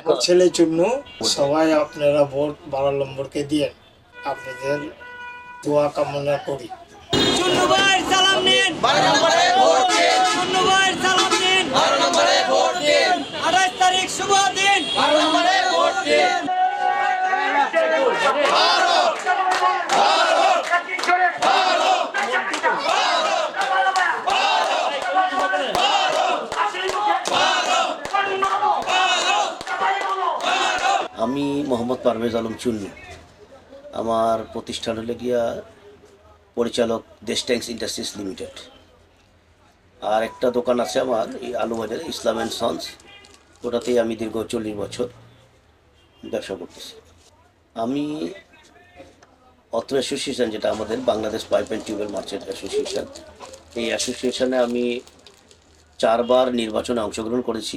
আমার ছেলে চুন্নু সবাই আপনারা ভোট বারো নম্বরকে দিয়ে আপনাদের দোয়া কামনা করি। আমি মোহাম্মদ পারভেজ আলম চুন্নু। আমার প্রতিষ্ঠান হলে গিয়া পরিচালক দেশ ট্যাঙ্কস ইন্ডাস্ট্রিজ লিমিটেড। আর একটা দোকান আছে আমার, এই আলুবাজারে ইসলাম অ্যান্ড সন্স। ওটাতেই আমি দীর্ঘ চল্লিশ বছর ব্যবসা করতেছি। আমি অত্র অ্যাসোসিয়েশন, যেটা আমাদের Bangladesh pipe and tubewell merchant association. এই অ্যাসোসিয়েশনে আমি চারবার নির্বাচনে অংশগ্রহণ করেছি।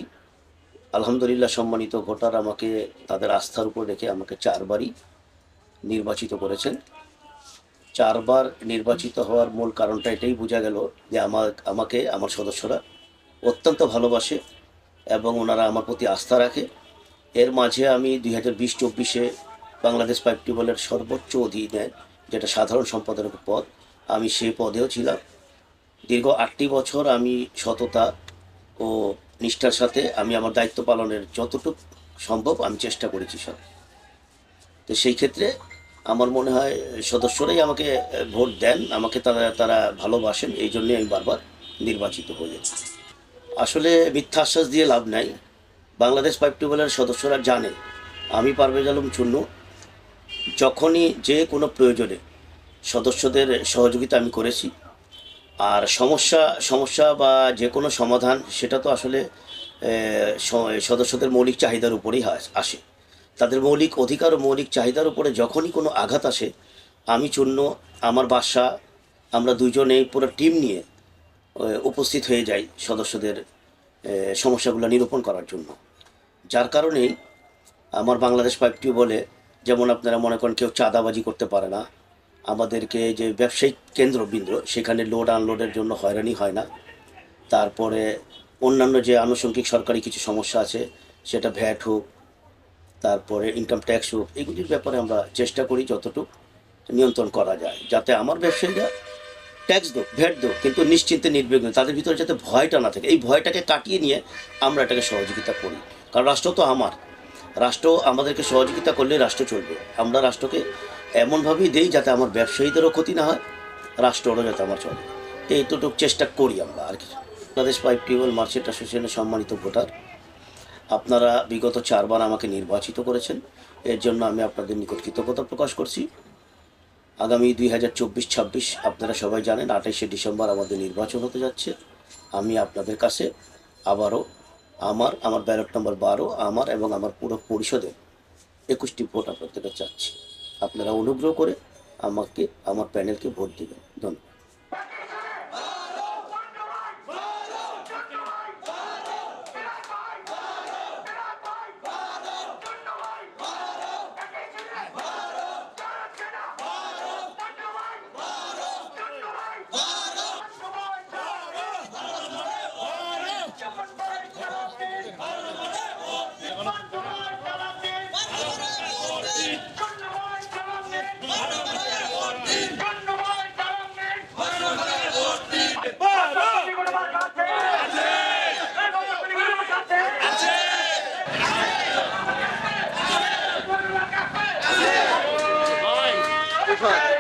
আলহামদুলিল্লাহ সম্মানিত ভোটার আমাকে তাদের আস্থার উপর রেখে আমাকে চারবারই নির্বাচিত করেছেন। চারবার নির্বাচিত হওয়ার মূল কারণটা এটাই বোঝা গেল যে আমার, আমাকে, আমার সদস্যরা অত্যন্ত ভালোবাসে এবং ওনারা আমার প্রতি আস্থা রাখে। এর মাঝে আমি দুই হাজার বিশ চব্বিশে বাংলাদেশ পাইপ টিউবওয়েলের সর্বোচ্চ অধীনে যেটা সাধারণ সম্পাদক পদ, আমি সেই পদেও ছিলাম। দীর্ঘ আটটি বছর আমি সততা ও নিষ্ঠার সাথে আমি আমার দায়িত্ব পালনের যতটুকু সম্ভব আমি চেষ্টা করেছি সব। তো সেই ক্ষেত্রে আমার মনে হয় সদস্যরাই আমাকে ভোট দেন, আমাকে তারা তারা ভালোবাসেন, এই জন্যই আমি বারবার নির্বাচিত হয়েছি আসলে মিথ্যা আশ্বাস দিয়ে লাভ নাই। বাংলাদেশ পাইপ টিউবওয়েলের সদস্যরা জানে, আমি পারভেজ আলম চুন্নু যখনই যে কোনো প্রয়োজনে সদস্যদের সহযোগিতা আমি করেছি আর সমস্যা সমস্যা বা যে কোনো সমাধান, সেটা তো আসলে সদস্যদের মৌলিক চাহিদার উপরেই আসে তাদের মৌলিক অধিকার ও মৌলিক চাহিদার উপরে যখনই কোনো আঘাত আসে, আমি চূন্য আমার বাসা, আমরা দুজনেই পুরো টিম নিয়ে উপস্থিত হয়ে যাই সদস্যদের সমস্যাগুলো নিরূপণ করার জন্য। যার কারণেই আমার বাংলাদেশ পাইপ টিউবওয়েলে যেমন আপনারা মনে করেন কেউ চাঁদাবাজি করতে পারে না আমাদেরকে যে ব্যবসায়িক কেন্দ্রবিন্দু, সেখানে লোড আনলোডের জন্য হয়রানি হয় না। তারপরে অন্যান্য যে আনুষঙ্গিক সরকারি কিছু সমস্যা আছে, সেটা ভ্যাট হোক, তারপরে ইনকাম ট্যাক্স হোক, এগুলির ব্যাপারে আমরা চেষ্টা করি যতটুকু নিয়ন্ত্রণ করা যায়। যাতে আমার ব্যবসায়ীরা ট্যাক্স দো ভ্যাট দো কিন্তু নিশ্চিন্তে নির্বিঘ্ন, তাদের ভিতরে যাতে ভয়টা না থাকে। এই ভয়টাকে কাটিয়ে নিয়ে আমরা এটাকে সহযোগিতা করি। কারণ রাষ্ট্র তো আমার। রাষ্ট্র আমাদেরকে সহযোগিতা করলে রাষ্ট্র চলবে। আমরা রাষ্ট্রকে এমনভাবেই দেই যাতে আমার ব্যবসায়ীদেরও ক্ষতি না হয়, রাষ্ট্ররও যাতে আমার চলে। এইটুকু চেষ্টা করি আমরা। আর কি বাংলাদেশ পাইপ টিউবওয়েল মার্চেন্ট অ্যাসোসিয়েশনের সম্মানিত ভোটার। আপনারা বিগত চারবার আমাকে নির্বাচিত করেছেন। এর জন্য আমি আপনাদের নিকট কৃতজ্ঞতা প্রকাশ করছি। আগামী দুই হাজার চব্বিশ ছাব্বিশ আপনারা সবাই জানেন, আঠাইশে ডিসেম্বর আমাদের নির্বাচন হতে যাচ্ছে। আমি আপনাদের কাছে আবারও আমার আমার ব্যালট নম্বর বারো, আমার এবং আমার পুরো পরিষদের একুশটি ভোট আপনাদের কাছে চাচ্ছি। আপনারা অনুগ্রহ করে আমাকে, আমার প্যানেলকে ভোট দেবেন। ধন্যবাদ। cut.